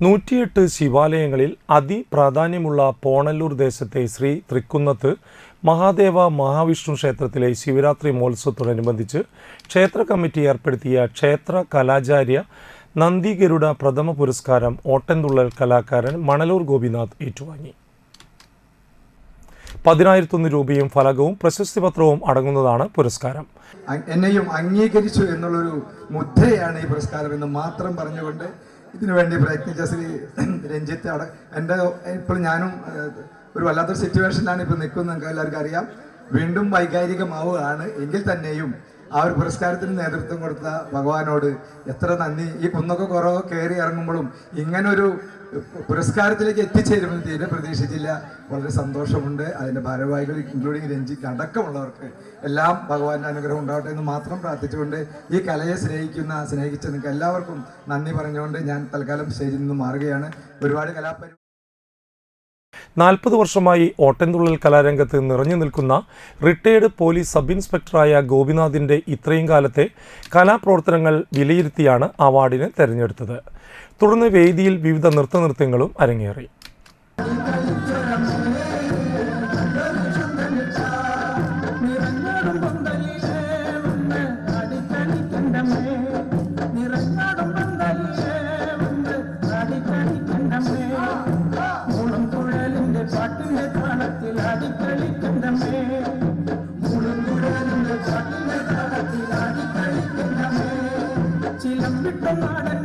നൂറ്റിയെട്ട് ശിവാലയങ്ങളിൽ അതിപ്രാധാന്യമുള്ള പോണല്ലൂർ ദേശത്തെ ശ്രീ തൃക്കുന്നത്ത് മഹാദേവ മഹാവിഷ്ണു ക്ഷേത്രത്തിലെ ശിവരാത്രി മഹോത്സവത്തോടനുബന്ധിച്ച് ക്ഷേത്ര കമ്മിറ്റി ഏർപ്പെടുത്തിയ ക്ഷേത്ര കലാചാര്യ നന്ദിഗരുഡ പ്രഥമ പുരസ്കാരം ഓട്ടൻതുള്ളൽ കലാകാരൻ മണലൂർ ഗോപിനാഥ് ഏറ്റുവാങ്ങി. പതിനായിരത്തൊന്ന് രൂപയും ഫലകവും പ്രശസ്തി പത്രവും അടങ്ങുന്നതാണ് പുരസ്കാരം. എന്നെയും അംഗീകരിച്ചു എന്നുള്ളൊരു മുദ്രയാണ് ഈ പുരസ്കാരം എന്ന് മാത്രം പറഞ്ഞുകൊണ്ട് ഇതിനുവേണ്ടി പ്രയത്നിച്ച ശ്രീ രഞ്ജിത്ത് അട എന്റെ ഇപ്പോൾ ഞാനും ഒരു വല്ലാത്തൊരു സിറ്റുവേഷനിലാണ് ഇപ്പോൾ നിൽക്കുന്നത് എല്ലാവർക്കും അറിയാം. വീണ്ടും വൈകാരികമാവുകയാണ്. എങ്കിൽ തന്നെയും ആ ഒരു പുരസ്കാരത്തിന് നേതൃത്വം കൊടുത്ത ഭഗവാനോട് എത്ര നന്ദി. ഈ കുന്നൊക്കെ കുറവ് കയറി ഇറങ്ങുമ്പോഴും ഇങ്ങനൊരു പുരസ്കാരത്തിലേക്ക് എത്തിച്ചേരുമെന്ന് തീരെ പ്രതീക്ഷിച്ചില്ല. വളരെ സന്തോഷമുണ്ട്. അതിന്റെ ഭാരവാഹികൾ ഇൻക്ലൂഡിങ് രഞ്ജിക്ക് അടക്കമുള്ളവർക്ക് എല്ലാം ഭഗവാന്റെ അനുഗ്രഹം ഉണ്ടാവട്ടെ എന്ന് മാത്രം പ്രാർത്ഥിച്ചുകൊണ്ട് ഈ കലയെ സ്നേഹിക്കുന്ന സ്നേഹിച്ച നിങ്ങൾക്ക് എല്ലാവർക്കും നന്ദി പറഞ്ഞുകൊണ്ട് ഞാൻ തൽക്കാലം സ്റ്റേജിൽ നിന്ന് മാറുകയാണ്. ഒരുപാട് കലാപരി നാൽപ്പത് വർഷമായി ഓട്ടൻതുള്ളൽ കലാരംഗത്ത് നിറഞ്ഞു നിൽക്കുന്ന റിട്ടയേർഡ് പോലീസ് സബ് ഇൻസ്പെക്ടറായ ഗോപിനാഥിന്റെ ഇത്രയും കാലത്തെ കലാപ്രവർത്തനങ്ങൾ വിലയിരുത്തിയാണ് അവാർഡിനെ തെരഞ്ഞെടുത്തത്. തുടർന്ന് വേദിയിൽ വിവിധ നൃത്തനൃത്യങ്ങളും അരങ്ങേറി. இந்த காலத்தில் அடித்தளிக்கின்றமே முழுங்குடன் இந்த காலத்தில் அடித்தளிக்கின்றமே சிலம்பிட்ட நாடக